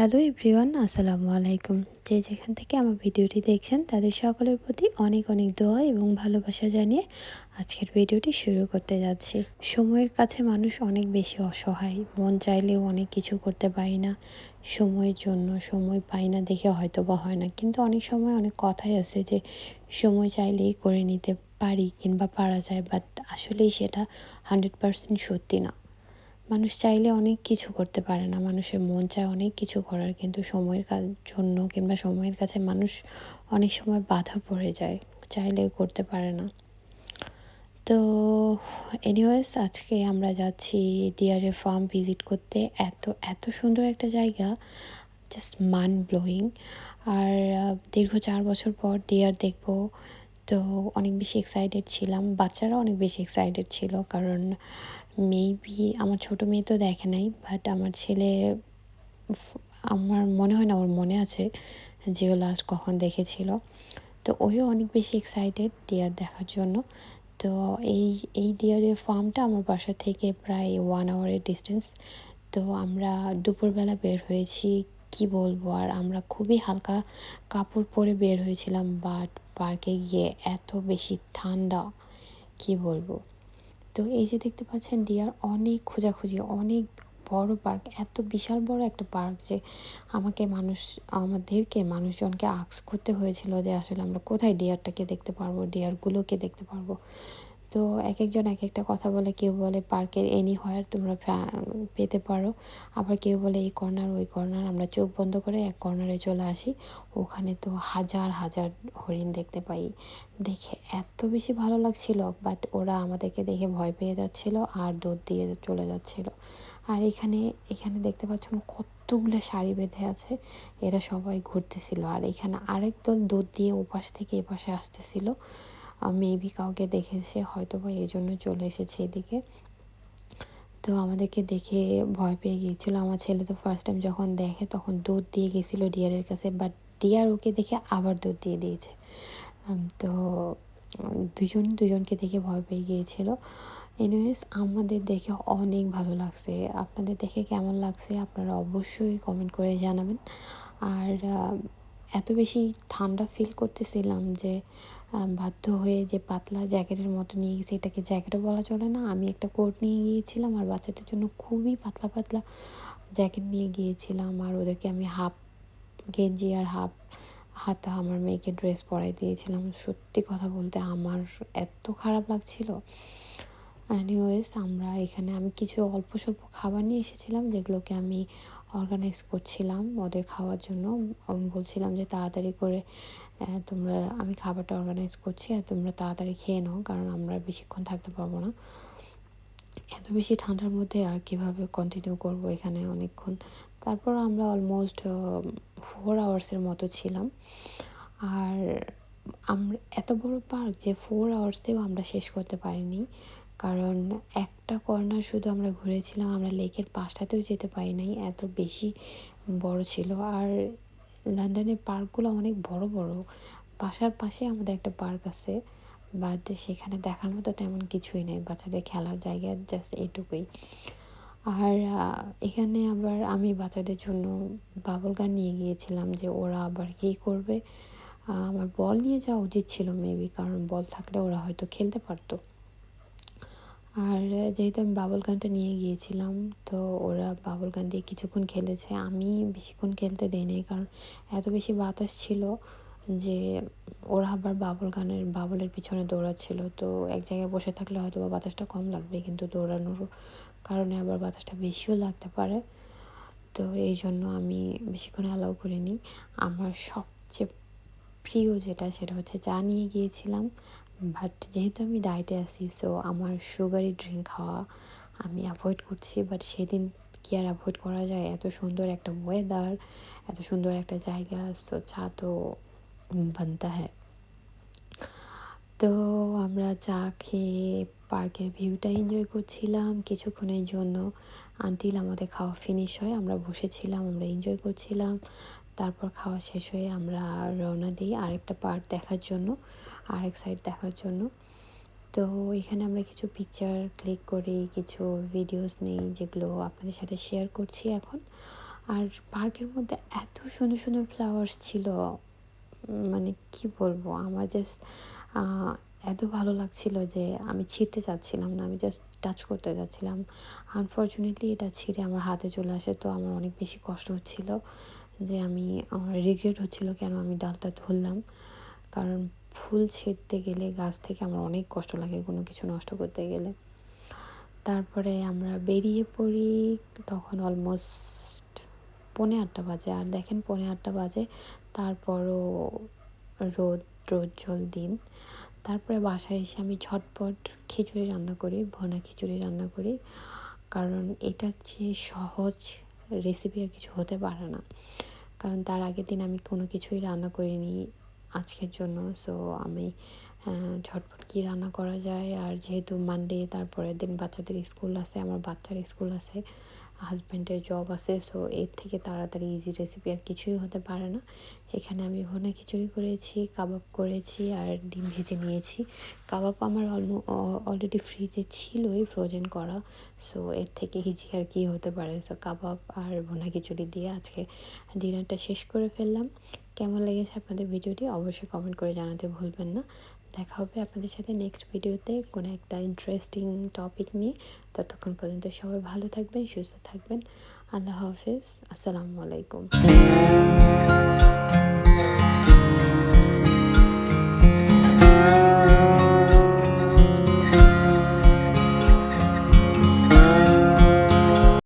Hello everyone, আসসালামু আলাইকুম। যে যেখান থেকে আমার ভিডিওটি দেখছেন, তাদের সকলের প্রতি অনেক অনেক দোয়া এবং ভালোবাসা জানিয়ে আজকের ভিডিওটি শুরু করতে যাচ্ছি। সময়ের কাছে মানুষ অনেক বেশি অসহায়। মন চাইলেও অনেক কিছু করতে পারি না। সময়ের জন্য সময় পাই না দেখে হয়তো বা হয় না। কিন্তু অনেক সময় অনেক কথাই আছে যে, সময় চাইলেই করে নিতে পারি কিংবা পারা যায় বাট আসলেই সেটা হান্ড্রেড পারসেন্ট সত্যি না। মানুষ চাইলে অনেক কিছু করতে পারে না। মানুষের মন চায় অনেক কিছু করার, কিন্তু সময়ের জন্য কিংবা সময়ের কাছে মানুষ অনেক সময় বাধা পড়ে যায় চাইলে করতে পারে না। তো এনিওয়েজ আজকে আমরা যাচ্ছি ডিয়ারের ফার্ম ভিজিট করতে। এত এত সুন্দর একটা জায়গা জাস্ট মান ব্লোয়িং আর দীর্ঘ চার বছর পর ডিয়ার দেখব। তো অনেক বেশি এক্সাইটেড ছিলাম। বাচ্চারা অনেক বেশি এক্সাইটেড ছিল কারণ মেবি আমার ছোটো মেয়ে তো দেখে নাই বাট আমার ছেলে আমার মনে হয় না ওর মনে আছে যে ও লাস্ট কখন দেখেছিল। তো ওইও অনেক বেশি এক্সাইটেড ডিয়ার দেখার জন্য। তো এই এই ডিয়ারের ফার্মটা আমার বাসা থেকে প্রায় ওয়ান আওয়ারের ডিস্টেন্স তো আমরা দুপুরবেলা বের হয়েছি কি বলব? আর আমরা খুবই হালকা কাপড় পরে বের হয়েছিলাম বাট পার্কে গিয়ে এত বেশি ঠান্ডা, কি বলব? তো এই যে দেখতে পাচ্ছেন ডিয়ার অনেক খোঁজাখুঁজি, অনেক বড় পার্ক এত বিশাল বড় একটা পার্ক যে আমাকে মানুষ, আমাদেরকে মানুষজনকে আক্স করতে হয়েছিল যে আসলে আমরা কোথায় ডিয়ারটাকে দেখতে পারব ডিয়ারগুলোকে দেখতে পারব। তো এক একজন এক একটা কথা বলে, কেউ বলে পার্কের এনি হয় তোমরা পেতে পারো। আবার কেউ বলে এই কর্নার ওই কর্নার আমরা চোখ বন্ধ করে এক কর্নারে চলে আসি। ওখানে তো হাজার হাজার হরিণ দেখতে পাই। দেখে এত বেশি ভালো লাগছিল বাট ওরা আমাদেরকে দেখে ভয় পেয়ে যাচ্ছিল আর দৌড় দিয়ে চলে যাচ্ছিল। আর এখানে এখানে দেখতে পাচ্ছেন কতগুলো শাড়ি বেঁধে আছে, এরা সবাই ঘুরতেছিল। আর এখানে আরেক দল দৌড় দিয়ে ওপাশ থেকে এপাশে আসতেছিল। মেবি কাউকে দেখেছে হয়তো বা এই জন্য চলে এসেছে এদিকে। তো আমাদেরকে দেখে ভয় পেয়ে গিয়েছিল। আমার ছেলে তো ফার্স্ট টাইম যখন দেখে তখন দুধ দিয়ে গেছিল ডিয়ারের কাছে বাট ডিয়ার ওকে দেখে আবার দুধ দিয়ে দিয়েছে। তো দুজন দুজনকে দেখে ভয় পেয়ে গিয়েছিল। এনিওয়েজ আমাদের দেখে অনেক ভালো লাগছে। আপনাদের দেখে কেমন লাগছে? আপনারা অবশ্যই কমেন্ট করে জানাবেন। আর এত বেশি ঠান্ডা ফিল করতেছিলাম যে বাধ্য হয়ে যে পাতলা জ্যাকেটের মতো নিয়ে গেছি, এটাকে জ্যাকেটও বলা চলে না। আমি একটা কোট নিয়ে গিয়েছিলাম আর বাচ্চাদের জন্য খুবই পাতলা পাতলা জ্যাকেট নিয়ে গিয়েছিলাম আর ওদেরকে আমি হাফ গেঞ্জি আর হাফ হাতা আমার মেয়েকে ড্রেস পরাই দিয়েছিলাম। সত্যি কথা বলতে আমার এত খারাপ লাগছিল। এনিওয়েজ আমরা এখানে আমি কিছু অল্প স্বল্প খাবার নিয়ে এসেছিলাম, যেগুলোকে আমি অর্গানাইজ করছিলাম ওদের খাওয়ার জন্য। আমি বলছিলাম যে তাড়াতাড়ি করে তোমরা, আমি খাবারটা অর্গানাইজ করছি আর তোমরা তাড়াতাড়ি খেয়ে নাও, কারণ আমরা বেশিক্ষণ থাকতে পারব না। এত বেশি ঠান্ডার মধ্যে আর কীভাবে কন্টিনিউ করব এখানে অনেকক্ষণ? তারপর আমরা অলমোস্ট ফোর আওয়ার্সের মতো ছিলাম। আর আমরা এত বড় পার্ক যে ফোর আওয়ার্সেও আমরা শেষ করতে পারিনি। কারণ একটা কর্নার শুধু আমরা ঘুরেছিলাম, আমরা লেকের পাশটাতেও যেতে পারি নাই, এত বেশি বড় ছিল। আর লন্ডনের পার্কগুলো অনেক বড় বড়। বাসার পাশে আমাদের একটা পার্ক আছে, বাট সেখানে দেখার মতো তেমন কিছুই নেই, বাচ্চাদের খেলার জায়গা জাস্ট এটুকুই। আর এখানে আবার আমি বাচ্চাদের জন্য বাবল গান নিয়ে গিয়েছিলাম যে ওরা আবার কী করবে। আমার বল নিয়ে যাওয়া উচিত ছিল মেবি কারণ বল থাকলে ওরা হয়তো খেলতে পারতো। আর যেহেতু আমি বাবল গানটা নিয়ে গিয়েছিলাম, তো ওরা বাবল গান দিয়ে কিছুক্ষণ খেলেছে। আমি বেশিক্ষণ খেলতে দেয়নি কারণ এত বেশি বাতাস ছিল যে ওরা আবার বাবল গানের বাবলের পিছনে দৌড়াচ্ছিল। তো এক জায়গায় বসে থাকলে হয়তো বা বাতাসটা কম লাগবে, কিন্তু দৌড়ানোর কারণে আবার বাতাসটা বেশিও লাগতে পারে। তো এই জন্য আমি বেশিক্ষণ অ্যালাউ করিনি। আমার সবচেয়ে প্রিয় যেটা সেটা হচ্ছে চা নিয়ে গিয়েছিলাম বাট যেহেতু আমি ডায়েটে আছি সো আমার সুগারি ড্রিঙ্ক খাওয়া আমি অ্যাভয়েড করছি বাট সেদিন কি আর অ্যাভয়েড করা যায়? এত সুন্দর একটা ওয়েদার এত সুন্দর একটা জায়গা সো চা তো বানতা হ্যাঁ তো আমরা চা খেয়ে পার্কের ভিউটা এনজয় করছিলাম কিছুক্ষণের জন্য। আনটিল আমাদের খাওয়া ফিনিশ হয়, আমরা বসেছিলাম, আমরা এনজয় করছিলাম। তারপর খাওয়া শেষ হয়ে আমরা রওনা দিই আরেকটা পার্ক দেখার জন্য, আরেক সাইড দেখার জন্য। তো এখানে আমরা কিছু পিকচার ক্লিক করি, কিছু ভিডিওস নেই যেগুলো আপনাদের সাথে শেয়ার করছি এখন। আর পার্কের মধ্যে এত সুন্দর সুন্দর ফ্লাওয়ার্স ছিল মানে কি বলব, আমার জাস্ট এত ভালো লাগছিল যে আমি ছিঁড়তে চাচ্ছিলাম না, আমি জাস্ট টাচ করতে যাচ্ছিলাম। আনফর্চুনেটলি এটা ছিঁড়ে আমার হাতে চলে আসে, তো আমার অনেক বেশি কষ্ট হচ্ছিল যে আমি, আমার রিগ্রেট হচ্ছিল কেন আমি ডালটা ধরলাম। কারণ ফুল ছিঁড়তে গেলে গাছ থেকে আমার অনেক কষ্ট লাগে কোনো কিছু নষ্ট করতে গেলে। তারপরে আমরা বেরিয়ে পড়ি তখন অলমোস্ট পৌনে আটটা বাজে। আর দেখেন পৌনে আটটা বাজে, তারপরও রোদ জল দিন। তারপরে বাসায় এসে আমি ঝটপট খিচুড়ি রান্না করি, ভোনা খিচুড়ি রান্না করি। কারণ এটা চেয়ে সহজ রেসিপি আর কিছু হতে পারে না। কারণ তার আগের দিন আমি কোনো কিছুই রান্না করিনি আজকের জন্য। সো আমি ঝটপট কী রান্না করা যায়? আর যেহেতু মানডে তারপরের দিন বাচ্চাদের স্কুল আছে, আমার বাচ্চার স্কুল আছে হাজব্যান্ডের জব আছে সো এর থেকে তাড়াতাড়ি ইজি রেসিপি আর কিছুই হতে পারে না। এখানে আমি ভোনা খিচুড়ি করেছি, কাবাব করেছি আর ডিম ভেজে নিয়েছি। কাবাব আমার অলমো অলরেডি ফ্রিজে ছিলই ফ্রোজেন করা সো এর থেকে ইজি আর কি হতে পারে। সো কাবাব আর ভোনা খিচুড়ি দিয়ে আজকে ডিনারটা শেষ করে ফেললাম। কেমন লেগেছে আপনাদের ভিডিওটি অবশ্যই কমেন্ট করে জানাতে ভুলবেন না। দেখা হবে আপনাদের সাথে নেক্সট ভিডিওতে কোনো একটা ইন্টারেস্টিং টপিক নিয়ে। ততক্ষণ পর্যন্ত সবাই ভালো থাকবেন, সুস্থ থাকবেন। আল্লাহ হাফেজ, আসসালামু আলাইকুম।